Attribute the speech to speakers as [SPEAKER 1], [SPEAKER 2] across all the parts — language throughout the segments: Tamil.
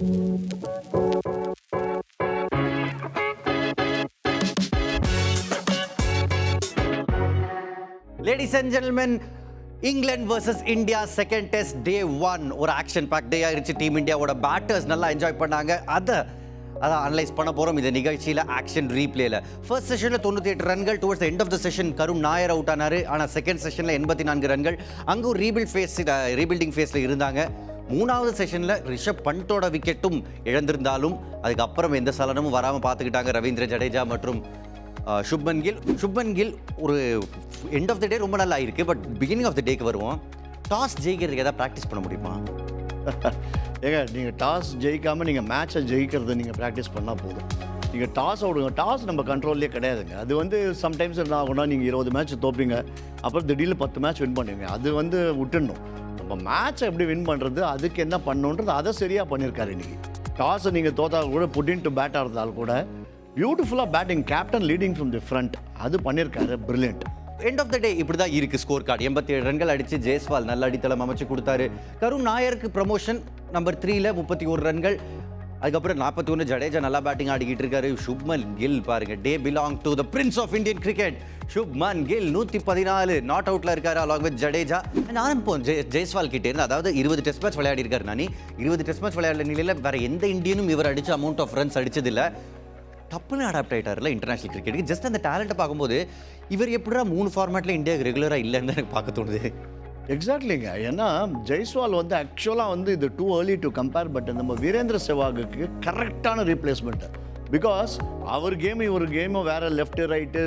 [SPEAKER 1] Ladies and gentlemen England versus India second test day one ஒரு ஆக்ஷன் பேக் டே ஆயிருச்சு. டீம் இந்தியாவோட பேட்டர்ஸ் நல்லா என்ஜாய் பண்ணாங்க. அதை அதான் அனலைஸ் பண்ண போகிறோம் இந்த நிகழ்ச்சியில் ஆக்ஷன் ரீப்ளேல ஃபர்ஸ்ட் செஷனில் தொண்ணூற்றி எட்டு ரன்கள். Towards end of the session Karun Nair out ஆனார். ஆனால் செகண்ட் செஷனில் எண்பத்தி நான்கு ரன்கள். அங்கே ஒரு ரீபில்ட் ஃபேஸ் ரீபில்டிங் ஃபேஸில் இருந்தாங்க. மூணாவது செஷனில் ரிஷப் பண்டோட விக்கெட்டும் இழந்திருந்தாலும் அதுக்கப்புறம் எந்த சலனமும் வராமல் பார்த்துக்கிட்டாங்க ரவீந்திர ஜடேஜா மற்றும் சுப்மன் கில். சுப்மன் கில் ஒரு எண்ட் ஆஃப் த டே ரொம்ப நல்லா ஆயிருக்கு பட் பிகினிங் ஆஃப் த டேக்கு வருவோம். டாஸ் ஜெயிக்கிறதுக்கு ஏதாவது ப்ராக்டிஸ் பண்ண முடியுமா?
[SPEAKER 2] ஏங்க நீங்கள் டாஸ் ஜெயிக்காமல் நீங்கள் மேட்சை ஜெயிக்கிறத நீங்கள் ப்ராக்டிஸ் பண்ணால் போதும். நீங்கள் டாஸ் விடுங்க டாஸ் நம்ம கண்ட்ரோல்லே கிடையாதுங்க. அது வந்து சம்டைம்ஸ் என்ன ஆகும்னா நீங்கள் இருபது மேட்ச் தோப்பீங்க. அப்புறம் திடீர்னு பத்து மேட்ச் வின் பண்ணுவீங்க. அது வந்து விட்டுடணும். இப்போ மேட்சை எப்படி வின் பண்ணுறது அதுக்கு என்ன பண்ணணுன்றது அதை சரியாக பண்ணியிருக்காரு இன்னைக்கு. டாஸை நீங்கள் தோத்தா கூட புட்டின் டு பேட்டாக இருந்தால் கூட பியூட்டிஃபுல்லாக batting captain leading from the front அது பண்ணியிருக்காரு brilliant
[SPEAKER 1] end of the day இப்படி தான் இருக்குது ஸ்கோர் கார்டு எண்பத்தி ஏழு ரன்கள் அடித்து ஜெய்ஸ்வால் நல்ல அடித்தளம் அமைச்சு கொடுத்தாரு. கருண் நாயருக்கு ப்ரமோஷன் நம்பர் த்ரீல முப்பத்தி ஒரு ரன்கள். அதுக்கப்புறம் நாற்பத்தி ஒன்று ஜடேஜா நல்லா பேட்டிங் ஆடிக்கிட்டு இருக்காரு. சுப்மன் கில் பாருங்க. They belong to the prince of Indian cricket Shubman Gill நூற்றி பதினாலு நாட் அவுட்ல இருக்காரு அலாங் வித் ஜடேஜா. நான் இப்போ ஜெ ஜெய்ஸ்வால் கிட்டே இருந்து அதாவது இருபது டெஸ்ட் மேட்ச் விளையாடி இருக்காரு நானி. இருபது டெஸ்ட் மேட்ச் விளையாட நிலையில் வேற எந்த இந்தியனும் இவர் அடித்த அமௌண்ட் ஆஃப் ரன்ஸ் அடிச்சதில்ல. டப்புன்னு அடாப்ட் ஆகிட்டார்ல இன்டர்நேஷனல் கிரிக்கெட்டுக்கு ஜஸ்ட் அந்த டேலண்ட்டை பார்க்கும்போது இவர் எப்படிடா மூணு ஃபார்மேட்டில் இந்தியாவுக்கு ரெகுலராக இல்லைன்னு எனக்கு பார்க்க தோணுது.
[SPEAKER 2] எக்ஸாக்ட்லிங்க ஏன்னா ஜெய்ஸ்வால் வந்து ஆக்சுவலாக வந்து இது too early to compare but நம்ம வீரேந்திர செவாகுக்கு கரெக்டான ரீப்ளேஸ்மெண்ட்டு பிகாஸ் அவர் கேம் இவர் கேமும் வேறு லெஃப்ட் ரைட்டு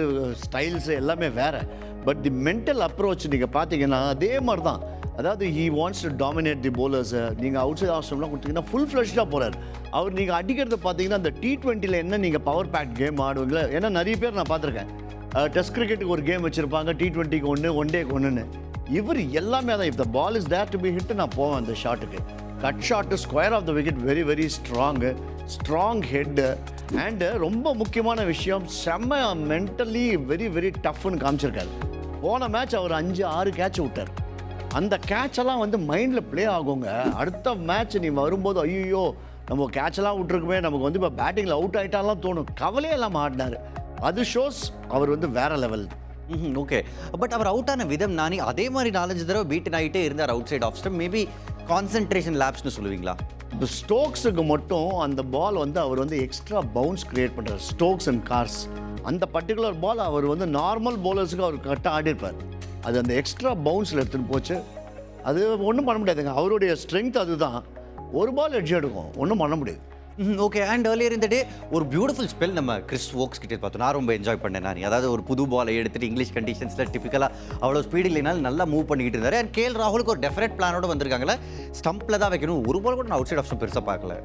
[SPEAKER 2] ஸ்டைல்ஸு எல்லாமே வேறு. பட் தி மென்டல் அப்ரோச் நீங்கள் பார்த்தீங்கன்னா அதே மாதிரி தான் அதாவது he wants to dominate the போலர்ஸை நீங்கள் அவுட் சைட் ஆஸ்ட்ரம்லாம் கொடுத்தீங்கன்னா ஃபுல் ஃப்ளஷ்டாக போகிறார் அவர் நீங்கள் அடிக்கிறத பார்த்தீங்கன்னா அந்த டி ட்வெண்ட்டியில் என்ன நீங்கள் பவர் பேக் கேம் ஆடுவீங்களா ஏன்னா நிறைய பேர் நான் பார்த்துருக்கேன் டெஸ்ட் கிரிக்கெட்டுக்கு ஒரு கேம் வச்சுருப்பாங்க டி ட்வெண்ட்டிக்கு ஒன்று ஒன் டேக்கு ஒன்றுன்னு இவர் எல்லாமே தான் if the ball is there to be hit நான் போவேன் அந்த ஷாட்டுக்கு cut shot square off the wicket very very strong strong head and ரொம்ப முக்கியமான விஷயம் செம்ம மென்டலி வெரி வெரி டஃப்னு காமிச்சிருக்காரு. போன மேட்ச் அவர் அஞ்சு ஆறு கேட்ச் விட்டார். அந்த கேட்செல்லாம் வந்து மைண்டில் ப்ளே ஆகுங்க. அடுத்த மேட்ச் நீ வரும்போது ஐயோ நம்ம கேட்செல்லாம் எல்லாம் விட்டுருக்குமே நமக்கு வந்து இப்போ பேட்டிங்கில் அவுட் ஆகிட்டாலாம் தோணும். கவலையே இல்லாமல் ஆடினார். அது ஷோஸ் அவர் வந்து வேற லெவல்
[SPEAKER 1] ஓகே பட் அவர் அவுட் ஆன விதம் நானே அதே மாதிரி நாலஞ்சு தடவை பீட்டன் ஆகிட்டே இருந்தார் outside off stump maybe concentration லேப்ஸ்னு சொல்லுவீங்களா?
[SPEAKER 2] இப்போ ஸ்டோக்ஸுக்கு மட்டும் அந்த பால் வந்து அவர் வந்து எக்ஸ்ட்ரா பவுன்ஸ் கிரியேட் பண்ணுறார் ஸ்டோக்ஸ் அண்ட் கார்ஸ் அந்த பர்டிகுலர் பால் அவர் வந்து நார்மல் பவுலர்ஸுக்கு அவர் கரெக்டாக ஆடிருப்பார் அது அந்த எக்ஸ்ட்ரா பவுன்ஸில் எடுத்துகிட்டு போச்சு. அது ஒன்றும் பண்ண முடியாதுங்க. அவருடைய ஸ்ட்ரென்த் அதுதான். ஒரு பால் எட்ஜ் எடுக்கும். ஒன்றும் பண்ண முடியாது.
[SPEAKER 1] ஓகே அண்ட் ஏர்லியர் இந்த டே ஒரு பியூட்டிஃபுல் ஸ்பெல் நம்ம கிறிஸ் வோக்ஸ் கிட்டே பார்த்தோம். நான் ரொம்ப என்ஜாய் பண்ணேன் நான். அதாவது ஒரு புது பாலை எடுத்துட்டு இங்கிலீஷ் கண்டிஷன்ஸில் டிப்பிக்கலாக அவ்வளோ ஸ்பீடு இல்லைனாலும் நல்லா மூவ் பண்ணிக்கிட்டு இருந்தார். அண்ட் கேஎல் ராகுலுக்கு ஒரு டெஃபரட் பிளானோட வந்திருக்காங்களே ஸ்டம்பில் தான் வைக்கணும். ஒரு பால் கூட நான் அவுட் சைட் ஆஃப் பெருசாக பார்க்கல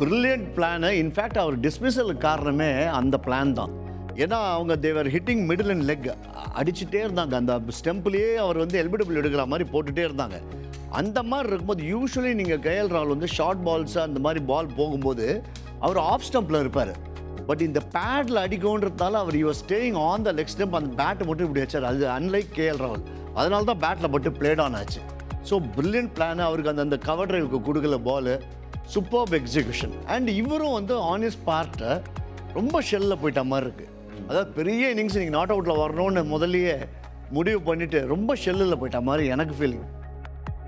[SPEAKER 2] பிரில்லியன்ட் பிளானு இன்ஃபேக்ட் அவர் டிஸ்மிஸலுக்கு காரணமே அந்த பிளான் தான். ஏன்னா அவங்க they were hitting middle and leg அடிச்சுட்டே இருந்தாங்க. அந்த ஸ்டெம்ப்லேயே அவர் வந்து எல்பிடபிள் எடுக்கிற மாதிரி போட்டுகிட்டே இருந்தாங்க. அந்த மாதிரி இருக்கும்போது யூஸ்வலி நீங்கள் கேஎல் ராகுல் வந்து ஷார்ட் பால்ஸ் அந்த மாதிரி பால் போகும்போது அவர் ஆஃப் ஸ்டம்பில் இருப்பார். பட் இந்த பேடில் அடிக்கும்ன்றதால அவர் you're staying on the leg stump அந்த பேட்டை மட்டும் இப்படி வச்சார். அது அன்லைக் கேஎல் ராகுல். அதனால தான் பேட்டில் மட்டும் பிளேட் ஆன் ஆச்சு. ஸோ பிரில்லியன்ட் பிளான் அவருக்கு அந்த அந்த கவர் டிரைவுக்கு கொடுக்கல பால் சூப்பர்ப் எக்ஸிகியூஷன் அண்ட் இவரும் வந்து ஆனிஸ் பார்ட்டை ரொம்ப ஷெல்லில் போயிட்ட மாதிரி இருக்குது அதாவது பெரிய இன்னிங்ஸ் நீங்கள் நாட் அவுட்டில் வரணும்னு முதல்லயே முடிவு பண்ணிட்டு ரொம்ப ஷெல்லில் போயிட்ட மாதிரி எனக்கு ஃபீலிங்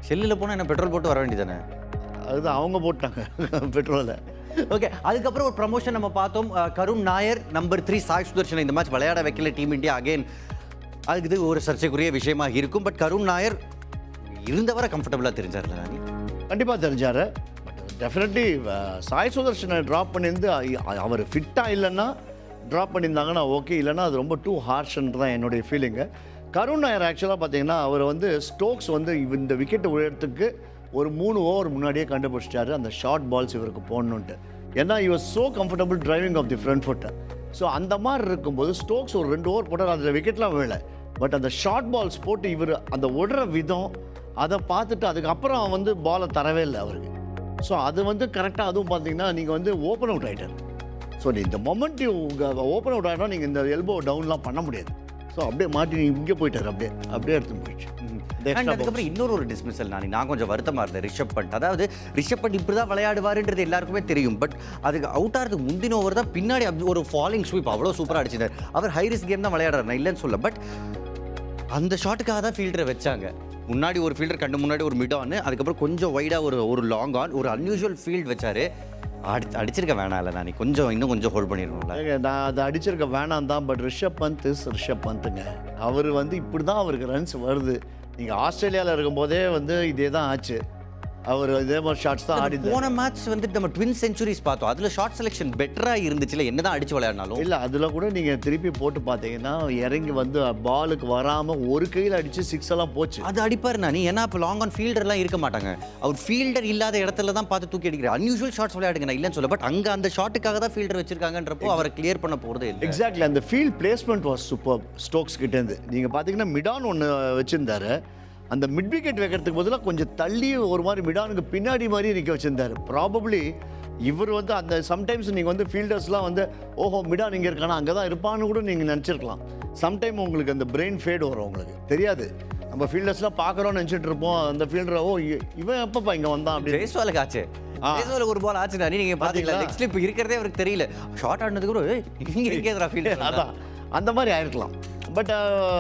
[SPEAKER 1] செல்லில் போனால் என்ன பெட்ரோல் போட்டு வர வேண்டியதானே
[SPEAKER 2] அதுதான் அவங்க போட்டாங்க பெட்ரோலை
[SPEAKER 1] ஓகே அதுக்கப்புறம் ஒரு ப்ரமோஷன் நம்ம பார்த்தோம். கருண் நாயர் நம்பர் த்ரீ சாய் சுதர்ஷன் இந்த மேட்ச் விளையாட வைக்கல டீம் இந்தியா அகைன் அதுக்கு இது ஒரு சர்ச்சைக்குரிய விஷயமா இருக்கும். பட் கருண் நாயர் இருந்தவரை கம்ஃபர்டபுளாக தெரிஞ்சார்ல நானி
[SPEAKER 2] கண்டிப்பாக தெரிஞ்சார். பட் டெஃபினெட்லி சாய் சுதர்ஷனை ட்ராப் பண்ணியிருந்து அவர் ஃபிட்டாக இல்லைன்னா ட்ராப் பண்ணியிருந்தாங்கன்னா ஓகே இல்லைன்னா அது ரொம்ப டூ ஹார்ஷ்ன்றது தான் என்னுடைய ஃபீலிங்கு கருண் நாயர் ஆக்சுவலாக பார்த்தீங்கன்னா அவர் வந்து ஸ்டோக்ஸ் வந்து இந்த விக்கெட் உயரத்துக்கு ஒரு மூணு ஓவர் முன்னாடியே கண்டுபிடிச்சிட்டாரு. அந்த ஷார்ட் பால்ஸ் இவருக்கு போடணுன்ட்டு ஏன்னா இவர் so comfortable driving off the front ஃபுட்டை ஸோ அந்த மாதிரி இருக்கும்போது ஸ்டோக்ஸ் ஒரு ரெண்டு ஓவர் போட்டார். அதில் விக்கெட்லாம் வேலை பட் அந்த ஷார்ட் பால்ஸ் போட்டு இவர் அந்த விடுற விதம் அதை பார்த்துட்டு அதுக்கப்புறம் வந்து பாலை தரவே இல்லை அவருக்கு. ஸோ அது வந்து கரெக்டாக அதுவும் பார்த்தீங்கன்னா நீங்கள் வந்து ஓப்பன் அவுட் ஆகிட்டார் ஸோ இந்த மொமெண்ட் ஓப்பன் அவுட் ஆகிட்டா நீங்கள் இந்த எல்போ டவுன்லாம் பண்ண முடியாது. ஸோ அப்படியே மாட்டி இங்கே போயிட்டார் அப்படியே அப்படியே எடுத்துன்னு போயிடுச்சு.
[SPEAKER 1] அதுக்கப்புறம் இன்னொரு ஒரு டிஸ்மிசல் நான். நான் கொஞ்சம் வருத்தமா இருந்தேன் ரிஷப் பண்ட். அதாவது ரிஷப் பண்ட் இப்படி தான் விளையாடுவாருன்றது எல்லாருக்குமே தெரியும். பட் அதுக்கு அவுட் ஆகிறதுக்கு முந்தின ஓவர் தான் பின்னாடி ஒரு ஃபாலிங் ஸ்வீப் அவ்வளோ சூப்பராக அடிச்சிருந்தார் அவர் ஹைரிஸ் கேம் தான் விளையாடுறாரு நான் இல்லைன்னு சொல்ல பட் அந்த ஷாட்டுக்காக தான் ஃபீல்டரை வச்சாங்க. முன்னாடி ஒரு ஃபீல்டர் கண்டு முன்னாடி ஒரு மிட் ஆன் அதுக்கப்புறம் கொஞ்சம் வைடாக ஒரு ஒரு லாங் ஆன் ஒரு அன்யூஷுவல் ஃபீல்ட் வச்சாரு. அடி அடிச்சிருக்க வேணாம் இல்லை நான். கொஞ்சம் இன்னும் கொஞ்சம் ஹோல்ட் பண்ணிடணும்ல
[SPEAKER 2] ஏங்க, நான் அதை அடிச்சிருக்க வேணாம் தான் பட் ரிஷப் பந்த் இஸ் ரிஷப் பந்துங்க அவர் வந்து இப்படி தான் அவருக்கு ரன்ஸ் வருது. நீங்கள் ஆஸ்திரேலியாவில் இருக்கும்போதே வந்து இதே தான் ஆச்சு. அவர் இதே மாதிரி ஷாட்ஸ் தான் ஆடி
[SPEAKER 1] போன மேட்ச் வந்து நம்ம ட்வின் செஞ்சுரிஸ் பார்த்தோம். அதுல ஷார்ட் செலெக்ஷன் பெட்டரா இருந்துச்சுல என்னதான் அடிச்சு விளையாடினாலும்?
[SPEAKER 2] இல்லை அதில் கூட நீங்கள் திருப்பி போட்டு பார்த்தீங்கன்னா இறங்கி வந்து பாலுக்கு வராமல் ஒரு கையில் அடித்து சிக்ஸ் எல்லாம் போச்சு.
[SPEAKER 1] அது அடிப்பாரு நானி. ஏன்னா இப்போ லாங் ஆன் ஃபீல்டர்லாம் இருக்க மாட்டாங்க. அவர் ஃபீல்டர் இல்லாத இடத்துல தான் பார்த்து தூக்கி அடிக்கிறார். அன்யூஷுவல் ஷாட்ஸ் விளையாடுங்க நான் இல்லைன்னு சொல்ல பட் அங்க அந்த ஷாட்டுக்காக தான் ஃபீல்டர் வச்சிருக்காங்கன்றப்போ அவரை கிளியர் பண்ண போறதே இல்லை.
[SPEAKER 2] எக்ஸாக்ட்லி அந்த field placement was super Stokes கிட்டேருந்து நீங்கள் பார்த்தீங்கன்னா மிடான் ஒன்று வச்சுருந்தாரு. அந்த மிட் விக்கெட் வைக்கிறதுக்கு பதிலாக கொஞ்சம் தள்ளி ஒரு மாதிரி மிடானுக்கு பின்னாடி மாதிரி நிற்க வச்சுருந்தாரு. ப்ராபப்ளி இவர் வந்து அந்த சம்டைம்ஸ் நீங்கள் வந்து ஃபீல்டர்ஸ்லாம் வந்து ஓஹோ மிடான் இங்கே இருக்கானா அங்கே தான் இருப்பான்னு கூட நீங்கள் நினச்சிருக்கலாம். சம்டைம் உங்களுக்கு அந்த பிரெயின் ஃபேட் வரும் உங்களுக்கு. தெரியாது. நம்ம ஃபீல்டர்ஸ்லாம் பார்க்குறோம்னு நினச்சிட்டு இருப்போம். அந்த ஃபீல்டரை ஓ இவன் எப்பப்பா இங்கே வந்தான்? அப்படின்னு.
[SPEAKER 1] ஜெய்ஸ்வாலுக்கு ஆச்சு. ஜெய்ஸ்வாலுக்கு ஒரு பால் ஆச்சு நானி நீங்க பாத்தீங்களா?
[SPEAKER 2] பாத்தீங்களா?
[SPEAKER 1] லெக் ஸ்லிப் இருக்கிறதே அவருக்கு தெரியல. ஷார்ட் ஆடினதுக்கு கூட "ஏய், இங்க இருக்கேதா ஃபீல்டர்
[SPEAKER 2] அதான். அந்த மாதிரி ஆயிருக்கலாம். பட்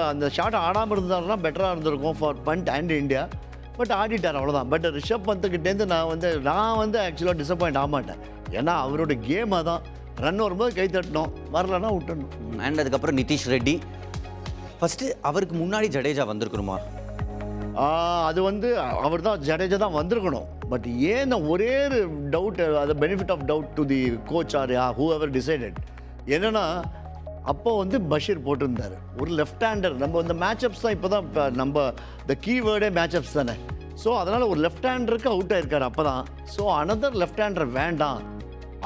[SPEAKER 2] அந்த ஷாட் ஆடாமல் இருந்தாருன்னா பெட்டராக இருந்திருக்கும் for Pant and India but ஆடிட்டார் அவ்வளோதான் பட் ரிஷப் பந்துக்கிட்டேருந்து நான் வந்து நான் வந்து ஆக்சுவலாக டிசப்பாயிண்ட் ஆக மாட்டேன். ஏன்னா அவரோட கேம் அதான். ரன் வரும்போது கை தட்டணும். வரலன்னா விட்டுடணும்.
[SPEAKER 1] அண்ட் அதுக்கப்புறம் நிதிஷ் ரெட்டி. ஃபர்ஸ்ட் அவருக்கு முன்னாடி ஜடேஜா வந்திருக்கணுமா?
[SPEAKER 2] அது வந்து அவர் தான் ஜடேஜா தான் வந்திருக்கணும். பட் ஏன் ஒரே டவுட் அது benefit of doubt to the coach or whoever decided என்னன்னா அப்போ வந்து பஷீர் போட்டிருந்தார். ஒரு லெஃப்ட் ஹேண்டர் நம்ம இந்த மேட்சப்ஸ் தான் இப்போ தான் நம்ம த கீவேர்டே மேட்சப்ஸ் தானே. ஸோ அதனால் ஒரு லெஃப்ட் ஹேண்டருக்கு அவுட் ஆயிருக்காரு அப்போ தான் ஸோ அனதர் லெஃப்ட் ஹேண்டர் வேண்டாம்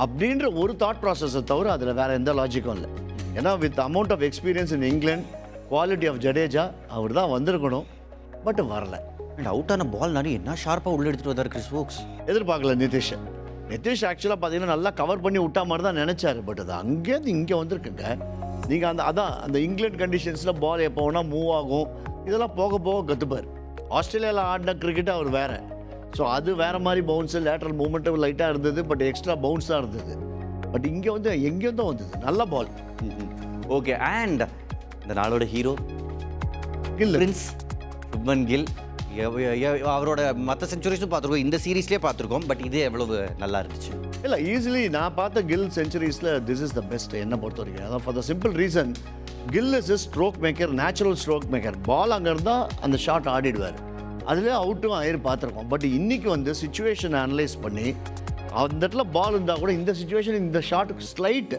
[SPEAKER 2] அப்படின்ற ஒரு தாட் ப்ராசஸை தவிர அதில் வேறு எந்த லாஜிக்கும் இல்லை. ஏன்னா with amount of experience in England quality of Jadeja அவர் தான் வந்திருக்கணும். பட் வரல.
[SPEAKER 1] அண்ட் அவுட் ஆன பால் நானி என்ன ஷார்ப்பாக உள்ள எடுத்துட்டு வந்தார் கிறிஸ் வோக்ஸ்
[SPEAKER 2] எதிர்பார்க்கல நிதிஷ். நிதிஷ் ஆக்சுவலாக பார்த்தீங்கன்னா நல்லா கவர் பண்ணி விட்டா மாதிரி தான் நினச்சாரு. பட் அது அங்கேருந்து இங்கே வந்திருக்குங்க. நீங்கள் அந்த அதான் அந்த இங்கிலாந்து கண்டிஷன்ஸில் பால் எப்போ வேணால் மூவ் ஆகும். இதெல்லாம் போக போக கற்றுப்பார் ஆஸ்திரேலியாவில் ஆடின கிரிக்கெட் அவர் வேறு. ஸோ அது வேறு மாதிரி பவுன்ஸு லேட்டரல் மூமெண்ட்டும் லைட்டாக இருந்தது பட் எக்ஸ்ட்ரா பவுன்ஸாக இருந்தது. பட் இங்கே வந்து எங்கேயும் தான் வந்தது. நல்ல பால்
[SPEAKER 1] ஓகே அண்ட் இந்த நாளோட ஹீரோ
[SPEAKER 2] கில்
[SPEAKER 1] பிரின்ஸ் சுப்மன் கில் அவரோட மற்ற செஞ்சுரிஸும் பார்த்துருக்கோம். இந்த சீரீஸ்லேயே பார்த்துருக்கோம். பட் இது எவ்வளவு நல்லா இருந்துச்சு?
[SPEAKER 2] இல்லை ஈஸிலி நான் பார்த்த கில் செஞ்சுரிஸில் திஸ் இஸ் த பெஸ்ட் என்ன பொறுத்த வரைக்கும் அதான் for the simple reason Gill is is stroke maker natural stroke maker ball அங்கே இருந்தால் அந்த ஷாட் ஆடிடுவார். அதுலேயே அவுட்டும் ஆயிரு பார்த்துருக்கோம். பட் இன்றைக்கி வந்து சுச்சுவேஷன் அனலைஸ் பண்ணி அந்த இடத்துல பால் இருந்தால் கூட இந்த சுச்சுவேஷன் இந்த ஷாட்டுக்கு ஸ்லைட்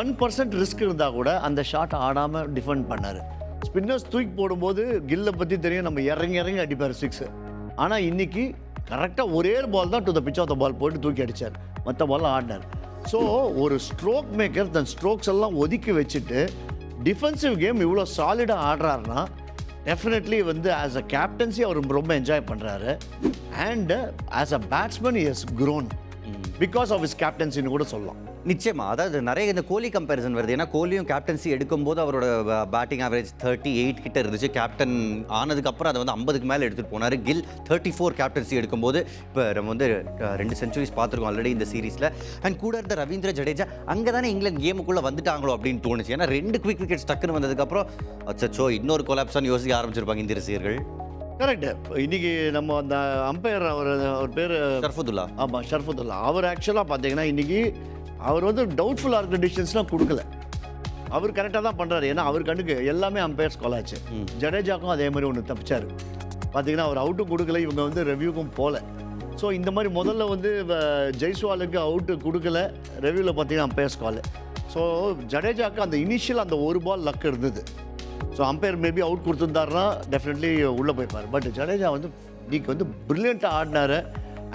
[SPEAKER 2] ஒன் பர்சன்ட் ரிஸ்க் இருந்தால் கூட அந்த ஷாட் ஆடாமல் டிஃபெண்ட் பண்ணார். ஸ்பின்னர்ஸ் தூக்கி போடும்போது கில்லை பற்றி தெரியும் நம்ம இறங்கி இறங்கி அடிப்பார் சிக்ஸு ஆனால் இன்னைக்கு கரெக்டாக ஒரே பால் தான் to the pitch of the ball போட்டு தூக்கி அடிச்சார். மற்ற பால் ஆடினார். ஸோ ஒரு ஸ்ட்ரோக் மேக்கர் தன் ஸ்ட்ரோக்ஸ் எல்லாம் ஒதுக்கி வச்சுட்டு டிஃபென்சிவ் கேம் இவ்வளோ சாலிடாக ஆடுறாருன்னா டெஃபினெட்லி வந்து ஆஸ் அ கேப்டன்சி அவர் ரொம்ப என்ஜாய் பண்ணுறாரு and as a batsman is grown because of his கேப்டன்சின்னு கூட சொல்லலாம்.
[SPEAKER 1] நிச்சயமா. அதாவது நிறைய இந்த கோலி கம்பேரிசன் வருது. ஏன்னா கோலியும் கேப்டன்சி எடுக்கும்போது அவரோட பேட்டிங் ஆவரேஜ் தேர்ட்டி எயிட் கிட்ட இருந்துச்சு. கேப்டன் ஆனதுக்கு அப்புறம் அதை வந்து ஐம்பதுக்கு மேலே எடுத்துட்டு போனார். கில் தேர்ட்டி ஃபோர் கேப்டன்சி எடுக்கும்போது இப்போ நம்ம வந்து ரெண்டு செஞ்சுரிஸ் பார்த்துருக்கோம் ஆல்ரெடி இந்த சீரீஸில் அண்ட் கூட இருந்த ரவீந்திர ஜடேஜா அங்கே தானே இங்கிலாந்து கேமுக்குள்ளே வந்துட்டாங்களோ அப்படின்னு தோணுச்சு. ஏன்னா ரெண்டு குவிக் விக்கெட்ஸ் டக்குன்னு வந்ததுக்கப்புறம் அச்சச்சோ இன்னொரு கொலாப்ஸான்னு யோசிக்க ஆரம்பிச்சிருப்பாங்க இந்த ரசிகர்கள்
[SPEAKER 2] கரெக்ட். இன்னைக்கு நம்ம அந்த அம்பையர் அவர் அவர் பேர்
[SPEAKER 1] ஷர்ஃபுதுல்லா.
[SPEAKER 2] ஆமாம் ஷர்ஃபுத்துல்லா அவர் ஆக்சுவலாக பார்த்தீங்கன்னா இன்னைக்கு அவர் வந்து டவுட்ஃபுல் ஆர் கண்டிஷன்ஸ்லாம் கொடுக்கல. அவர் கரெக்டாக தான் பண்ணுறாரு ஏன்னா அவர் கண்ணுக்கு எல்லாமே அம்பையர்ஸ் கொலாச்சு ஜடேஜாக்கும் அதே மாதிரி ஒன்று தப்பிச்சாரு. பார்த்தீங்கன்னா அவர் அவுட்டும் கொடுக்கல இவங்க வந்து ரெவ்யூக்கும் போகல ஸோ இந்த மாதிரி முதல்ல வந்து ஜெய்ஸ்வாலுக்கு அவுட்டு கொடுக்கல. ரெவ்யூவில் பார்த்தீங்கன்னா அம்பையர்ஸ் கால் ஸோ ஜடேஜாக்கு அந்த இனிஷியல் அந்த ஒரு பால் லக் இருந்தது. ஸோ அம்பையர் மேபி அவுட் கொடுத்துருந்தாருன்னா டெஃபினெட்லி உள்ளே போய்ப்பார் பட் ஜடேஜா வந்து இன்னைக்கு வந்து ப்ரில்லியண்ட்டாக ஆடினாரு.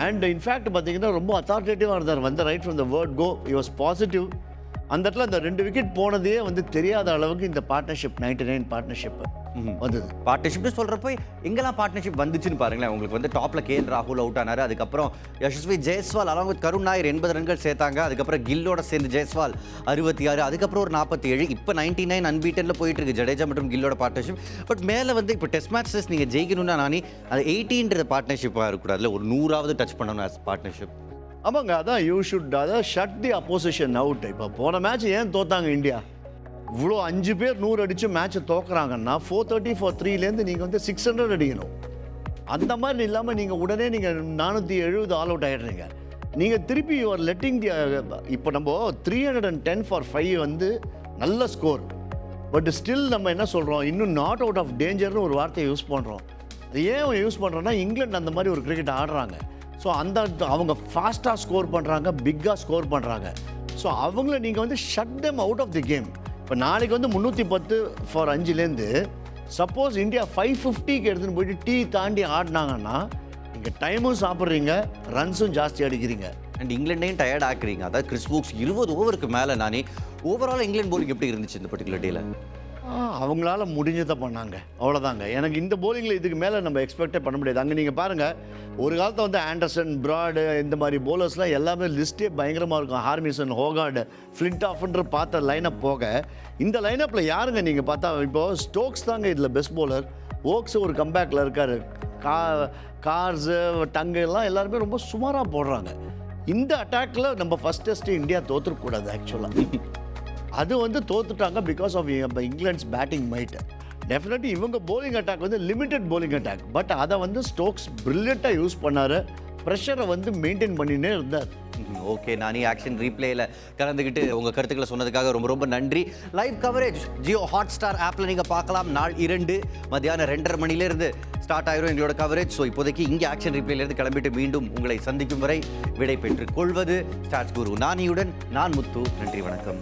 [SPEAKER 2] அண்ட் இன்ஃபேக்ட் பார்த்தீங்கன்னா ரொம்ப அத்தாரிட்டேட்டிவாக இருந்தார். வந்து right from the word go he was positive அந்த இடத்துல அந்த ரெண்டு விக்கெட் போனதே வந்து தெரியாத அளவுக்கு இந்த பார்ட்னர்ஷிப் நைன்டி நைன் பார்ட்னர்ஷிப்பு வந்தது.
[SPEAKER 1] பார்ட்னர்ஷிப்னு சொல்கிறப்போ எங்கெல்லாம் பார்ட்னர்ஷிப் வந்துச்சுன்னு பாருங்களேன். உங்களுக்கு வந்து டாப்பில் கே எல் ராகுல் அவுட் ஆனார். அதுக்கப்புறம் யசஸ்வி ஜெயஸ்வால் அலாங் வித் கருண் நாயர் எண்பது ரன்கள் சேர்த்தாங்க. அதுக்கப்புறம் கில்லோட சேர்ந்து ஜெயஸ்வால் அறுபத்தி ஆறு. அதுக்கப்புறம் ஒரு நாற்பத்தி ஏழு. இப்போ நைன்டி நைன் அன்பீட்டனில் போயிட்டு இருக்கு ஜடேஜா மற்றும் கில்லோட பார்ட்னர்ஷிப் பட் மேலே வந்து இப்போ டெஸ்ட் மேட்சஸ் நீங்கள் ஜெயிக்கணும்னா நானி அது எயிட்டின்ற பார்ட்னர்ஷிப்பாக இருக்கக்கூடாதுல ஒரு நூறாவது டச் பண்ணணும் as பார்ட்னர்ஷிப்
[SPEAKER 2] ஆமாங்க அதான் யூ ஷுட் அதான் ஷட் தி அப்போசிஷன் அவுட் இப்போ போன மேட்ச் ஏன் தோத்தாங்க இந்தியா? இவ்வளோ அஞ்சு பேர் நூறு அடித்து மேட்ச்சை தோக்குறாங்கன்னா ஃபோர் தேர்ட்டி ஃபோர் த்ரீலேருந்து நீங்கள் வந்து சிக்ஸ் ஹண்ட்ரட் அடிக்கணும். அந்த மாதிரி இல்லாமல் நீங்கள் உடனே நீங்கள் நானூற்றி எழுபது ஆல் அவுட் ஆகிடுறீங்க நீங்கள் திருப்பி யுவர் லெட்டிங் தி இப்போ நம்ம three hundred and ten for five வந்து நல்ல ஸ்கோர் பட் ஸ்டில் நம்ம என்ன சொல்கிறோம் இன்னும் நாட் அவுட் ஆஃப் டேஞ்சர்னு ஒரு வார்த்தையை யூஸ் பண்ணுறோம் அது ஏன் யூஸ் பண்ணுறோன்னா இங்கிலாந்து அந்த மாதிரி ஒரு கிரிக்கெட் ஆடுறாங்க. ஸோ அந்த அவங்க ஃபாஸ்ட்டாக ஸ்கோர் பண்ணுறாங்க பிக்காக ஸ்கோர் பண்ணுறாங்க ஸோ அவங்கள நீங்கள் வந்து shut them out of the game இப்போ நாளைக்கு வந்து முந்நூற்றி பத்து ஃபார் அஞ்சுலேருந்து சப்போஸ் இந்தியா ஃபைவ் ஃபிஃப்டிக்கு எடுத்துன்னு போயிட்டு டீ தாண்டி ஆடினாங்கன்னா நீங்கள் டைமும் சாப்பிட்றீங்க ரன்ஸும் ஜாஸ்தி அடிக்கிறீங்க.
[SPEAKER 1] அண்ட் இங்கிலாண்டையும் டயர்ட் ஆக்குறீங்க. அதாவது கிறிஸ் புக்ஸ் இருபது ஓவருக்கு மேலே நானே ஓவரால் இங்கிலாந்து போலிங் எப்படி இருந்துச்சு இந்த பர்டிகுலர் டேல
[SPEAKER 2] அவங்களால முடிஞ்சதை பண்ணாங்க. அவ்வளோதாங்க எனக்கு இந்த போலிங்கில் இதுக்கு மேலே நம்ம எக்ஸ்பெக்டே பண்ண முடியாது. அங்கே நீங்கள் பாருங்கள் ஒரு காலத்தில் வந்து ஆண்டர்சன் பிராடு இந்த மாதிரி போலர்ஸ்லாம் எல்லாமே லிஸ்ட்டே பயங்கரமாக இருக்கும். ஹார்மிசன் ஹோகார்டு ஃப்ளிண்ட் ஆஃப்ன்ற பார்த்த லைனப் போக இந்த லைனப்பில் யாருங்க நீங்கள் பார்த்தா இப்போ ஸ்டோக்ஸ் தாங்க இதில் பெஸ்ட் போலர் ஓக்ஸ் ஒரு கம்பேக்கில் இருக்கார். கா கார்ஸு டங்கு எல்லாம் எல்லாருமே ரொம்ப சுமாராக போடுறாங்க. இந்த அட்டாக்ல நம்ம ஃபஸ்ட் டெஸ்ட்டு இந்தியா தோற்றுக்கூடாது ஆக்சுவலாக அது வந்து தோத்துட்டாங்க பிகாஸ் ஆஃப் இங்கிலாண்ட்ஸ் பேட்டிங் மைட்டு டெஃபினெட்லி இவங்க போலிங் அட்டாக் வந்து லிமிட்டட் போலிங் அட்டாக் பட் அதை வந்து ஸ்டோக்ஸ் பிரில்லியண்ட்டாக யூஸ் பண்ணாரு. ப்ரெஷரை வந்து மெயின்டைன் பண்ணினே இருந்தார்.
[SPEAKER 1] ஓகே நானே ஆக்ஷன் ரீப்ளேயில் கலந்துக்கிட்டு உங்கள் கருத்துக்களை சொன்னதுக்காக ரொம்ப ரொம்ப நன்றி. Live coverage Jio Hotstar ஆப்பில் நீங்கள் பார்க்கலாம். நாள் இரண்டு மத்தியானம் ரெண்டரை மணிலேருந்து ஸ்டார்ட் ஆயிரும் எங்களோட கவரேஜ் ஸோ இப்போதைக்கு இங்கே ஆக்ஷன் ரீப்ளேலேருந்து கிளம்பிட்டு மீண்டும் உங்களை சந்திக்கும் வரை விடை பெற்றுக் கொள்வது ஸ்டார்ஸ் குரு நானியுடன். நான் முத்து நன்றி வணக்கம்.